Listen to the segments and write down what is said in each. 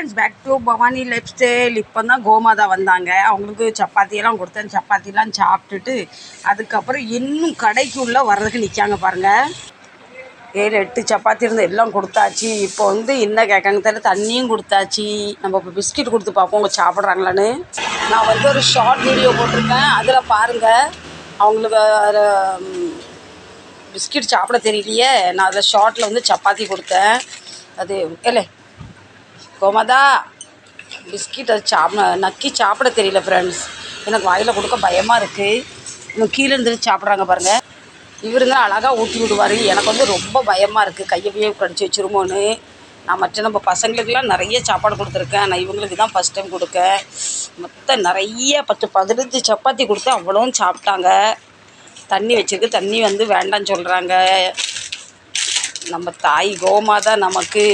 Friends back to Bhavani lifestyle இப்போ தான் கோமாதா வந்தாங்க. அவங்களுக்கு சப்பாத்தியெல்லாம் கொடுத்தேன். சப்பாத்திலாம் சாப்பிட்டுட்டு அதுக்கப்புறம் இன்னும் கடைக்கு உள்ளே வர்றதுக்கு நிற்காங்க பாருங்கள் ஏழு எட்டு சப்பாத்தி இருந்து எல்லாம் கொடுத்தாச்சு. இப்போ வந்து என்ன கேட்காங்க தெரியல. தண்ணியும் கொடுத்தாச்சு. நம்ம இப்போ பிஸ்கட் கொடுத்து பார்ப்போம். அவங்க சாப்பிட்றாங்களான்னு. நான் வந்து ஒரு ஷார்ட் வீடியோ போட்டிருக்கேன். அதில் பாருங்கள் அவங்களுக்கு அதில் பிஸ்கட் சாப்பிட தெரியலையே. நான் அதில் ஷார்ட்டில் வந்து சப்பாத்தி கொடுத்தேன். அது இல்லை கோமதா. பிஸ்கட் அது சாப்பிட நக்கி சாப்பிட தெரியல ஃப்ரெண்ட்ஸ் எனக்கு வாயில் கொடுக்க பயமாக இருக்குது இன்னும் கீழே இருந்து சாப்பிட்றாங்க பாருங்கள் இவருங்க அழகாக ஊட்டி விடுவார். எனக்கு வந்து ரொம்ப பயமாக இருக்குது கையை போய் கடிச்சு வச்சிருமோன்னு நான் மற்ற நம்ம பசங்களுக்கெல்லாம் நிறைய சாப்பாடு கொடுத்துருக்கேன். நான் இவங்களுக்கு தான் ஃபஸ்ட் டைம் கொடுக்கேன் மொத்தம் நிறைய பத்து பதினஞ்சு சப்பாத்தி கொடுத்து அவ்வளோவும் சாப்பிட்டாங்க. தண்ணி வச்சுருக்கு. தண்ணி வந்து வேண்டாம்னு சொல்கிறாங்க நம்ம தாய் கோமாதா நமக்கு.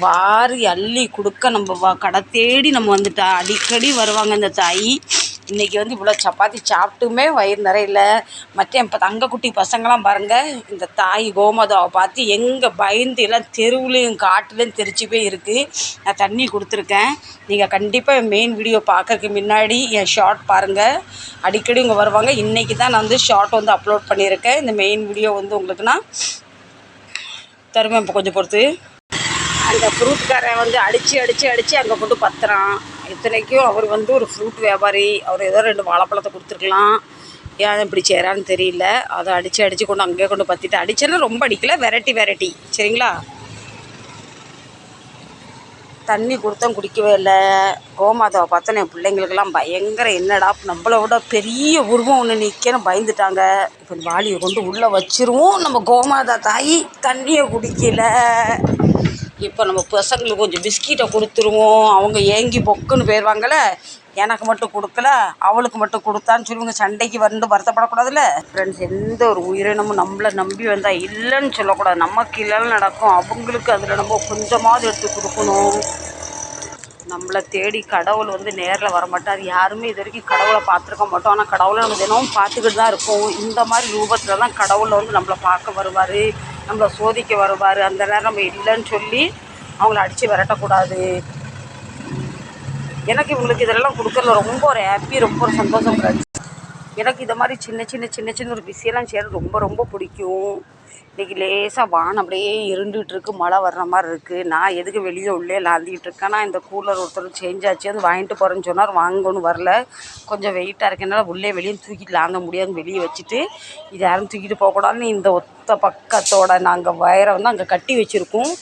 வாரி அள்ளி கொடுக்க நம்ம வா கடை தேடி நம்ம வந்துட்டா. அடிக்கடி வருவாங்க இந்த தாய். இன்றைக்கி வந்து இவ்வளோ சப்பாத்தி சாப்பிட்டுமே வயிறு நிறையில. மற்ற இப்போ தங்கக்குட்டி பசங்களாம் பாருங்கள் இந்த தாய் கோமாதாவை பார்த்து எங்கே பயந்து எல்லாம் தெருவுலேயும் காட்டுலேயும் தெரிச்சு போய் இருக்குது நான் தண்ணி கொடுத்துருக்கேன். நீங்கள் கண்டிப்பாக மெயின் வீடியோ பார்க்கறதுக்கு முன்னாடி என் ஷார்ட் பாருங்கள் அடிக்கடி இங்கே வருவாங்க. இன்றைக்கி தான் நான் வந்து ஷார்ட் வந்து அப்லோட் பண்ணியிருக்கேன். இந்த மெயின் வீடியோ வந்து உங்களுக்கு நான் தருவேன் இப்போ கொஞ்சம் பொறுத்து. அந்த ஃப்ரூட்காரன் வந்து அடித்து அடித்து அடித்து அங்கே கொண்டு பத்துறான். இத்தனைக்கும் அவர் வந்து ஒரு ஃப்ரூட் வியாபாரி. அவர் ஏதோ ரெண்டு வாழைப்பழத்தை கொடுத்துருக்கலாம். ஏன் இப்படி செய்கிறான்னு தெரியல. அதை அடித்து அடித்து கொண்டு அங்கேயே கொண்டு பற்றிட்டு அடித்தேன்னா ரொம்ப அடிக்கல. Variety variety. சரிங்களா? தண்ணி கொடுத்தோம் குடிக்கவே இல்லை. கோமாதாவை பார்த்தோன்னே என் பிள்ளைங்களுக்கெல்லாம் பயங்கர என்னடா நம்மளை விட பெரிய உருவம் ஒன்று நிற்கன்னு பயந்துட்டாங்க. இப்போ வாளியை கொண்டு உள்ளே வச்சிருவோம். நம்ம கோமாதா தாய் தண்ணியை குடிக்கல. இப்போ நம்ம பசங்களுக்கு கொஞ்சம் பிஸ்கெட்டை கொடுத்துருவோம். அவங்க ஏங்கி பொக்குன்னு போயிடுவாங்கள்ல எனக்கு மட்டும் கொடுக்கல அவளுக்கு மட்டும் கொடுத்தான்னு சொல்லி இவங்க சண்டைக்கு வந்து வருத்தப்படக்கூடாதுல்ல? ஃப்ரெண்ட்ஸ் எந்த ஒரு உயிரினமும் நம்மளை நம்பி வந்தால் இல்லைன்னு சொல்லக்கூடாது. நமக்கு இல்லைன்னு நடக்கும். அவங்களுக்கு அதில் நம்ம கொஞ்சமாவது எடுத்து கொடுக்கணும். நம்மளை தேடி கடவுள் வந்து நேரில் வரமாட்டார் யாருமே இது வரைக்கும் கடவுளை பார்த்துருக்க மாட்டோம். ஆனால் கடவுளை நம்ம தினமும் பார்த்துக்கிட்டு தான் இருக்கோம். இந்த மாதிரி ரூபத்தில் தான் கடவுளை வந்து நம்மளை பார்க்க வருவார். நம்மளை சோதிக்க வருவார். அந்த நேரம் நம்ம இல்லைன்னு சொல்லி அவங்கள அடித்து விரட்டக்கூடாது. எனக்கு இவங்களுக்கு இதெல்லாம் கொடுக்கறதுல ரொம்ப ஒரு ஹாப்பி ரொம்ப ஒரு சந்தோஷம் ஃப்ரெண்ட்ஸ் எனக்கு இதை மாதிரி சின்ன சின்ன சின்ன சின்ன ஒரு பிஸியெல்லாம் செய்கிறது ரொம்ப ரொம்ப பிடிக்கும். இன்றைக்கி லேசாக வானம் அப்படியே இருண்டுகிட்டு இருக்கு. மழை வர்ற மாதிரி இருக்குது நான் எதுக்கு வெளியே உள்ளே லாந்திக்கிட்டு இருக்கேன்? நான் இந்த கூலர் ஒருத்தர் சேஞ்ச் ஆச்சு. அது வாங்கிட்டு போகிறேன்னு சொன்னார். வாங்கணும் வரல. கொஞ்சம் வெயிட்டாக இருக்கனால உள்ளே வெளியே தூக்கிட்டு லாந்த முடியாதுன்னு வெளியே வச்சுட்டு இது யாரும் தூக்கிட்டு போகக்கூடாதுன்னு இந்த ஒத்த பக்கத்தோட நாங்கள் வயரை வந்து அங்கே கட்டி வச்சுருக்கோம்.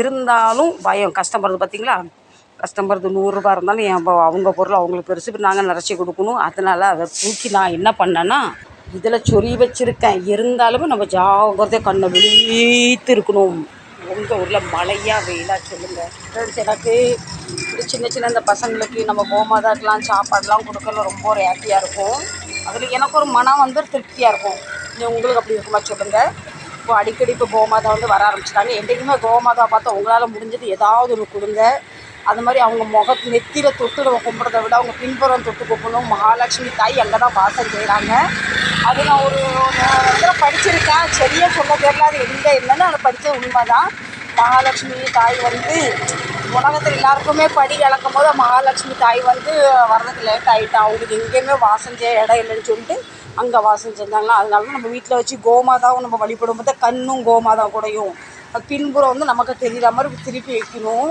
இருந்தாலும் பயம். கஷ்டப்படுறது பார்த்தீங்களா கஸ்டமருக்கு நூறுரூபா இருந்தாலும் என் அவங்க பொருள் அவங்களுக்கு பெருசு நாங்கள் நிறச்சி கொடுக்கணும். அதனால் அதை தூக்கி நான் என்ன பண்ணேன்னா இதில் சொறி வச்சுருக்கேன். இருந்தாலும் நம்ம ஜாகிரதையாக கண்ணை விழித்து இருக்கணும். உங்கள் ஊரில் மழையா வெயிலாக சொல்லுங்கள் ஃப்ரெண்ட்ஸ் எனக்கு இப்படி சின்ன சின்ன இந்த பசங்களுக்கு நம்ம கோமாதாக்கெலாம் சாப்பாடுலாம் கொடுக்கல ரொம்ப ஒரு ஹாப்பியாக இருக்கும். அதில் எனக்கு ஒரு மனம் வந்து திருப்தியாக இருக்கும். நீங்கள் உங்களுக்கு அப்படி இருக்குமா சொல்லுங்கள் இப்போ அடிக்கடி இப்போ கோமாதா வந்து வர ஆரம்பிச்சிட்டாங்க. என்றைக்குமே கோமாதா பார்த்தா உங்களால் முடிஞ்சது ஏதாவது ஒன்று கொடுங்க. அது மாதிரி அவங்க முக நெத்தியில் தொட்டு நம்ம கும்பிட்றத விட அவங்க பின்புறம் தொட்டு கும்பிடணும். மகாலட்சுமி தாய் அங்கே தான் வாசம் செய்கிறாங்க அது நான் ஒரு இடத்துல படிச்சிருக்கேன். சரியாக சொல்ல தெரியல. அது எங்கே என்னன்னு அதை படித்த உண்மை தான் மகாலட்சுமி தாய் வந்து உலகத்தில் எல்லாருக்குமே படி இழக்கும் போது மகாலட்சுமி தாய் வந்து வர்றதுக்கு லேட் ஆகிட்டான் அவங்களுக்கு எங்கேயுமே வாசம் செய்ய இடம் இல்லைன்னு சொல்லிட்டு அங்கே வாசம் செஞ்சாங்களா அதனால நம்ம வீட்டில் வச்சு கோமாதாவும் நம்ம வழிபடும் போது கண்ணும் கோமாதா கூடையும். அது பின்புறம் வந்து நமக்கு தெரியாத மாதிரி திருப்பி வைக்கணும்.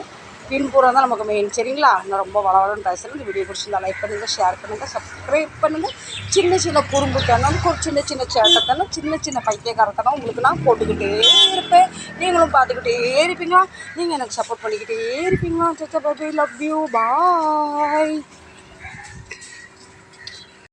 பின்புறம் தான் நமக்கு மெயின் சரிங்களா? நான் ரொம்ப வளவளன்னு பேசுகிறேன் இந்த வீடியோ பிடிச்சிருந்தா லைக் பண்ணுங்கள் ஷேர் பண்ணுங்கள் சப்ஸ்கிரைப் பண்ணுங்கள் சின்ன சின்ன குறும்புத்தனம் ஒரு சின்ன சின்ன சேட்டத்தனம் சின்ன சின்ன பைத்தியக்காரத்தனம் உங்களுக்கு நான் போட்டுக்கிட்டே இருப்பேன். நீங்களும் பார்த்துக்கிட்டே இருப்பீங்களா? நீங்கள் எனக்கு சப்போர்ட் பண்ணிக்கிட்டே இருப்பீங்களா? சச்சா பாபி லவ் யூ பாய்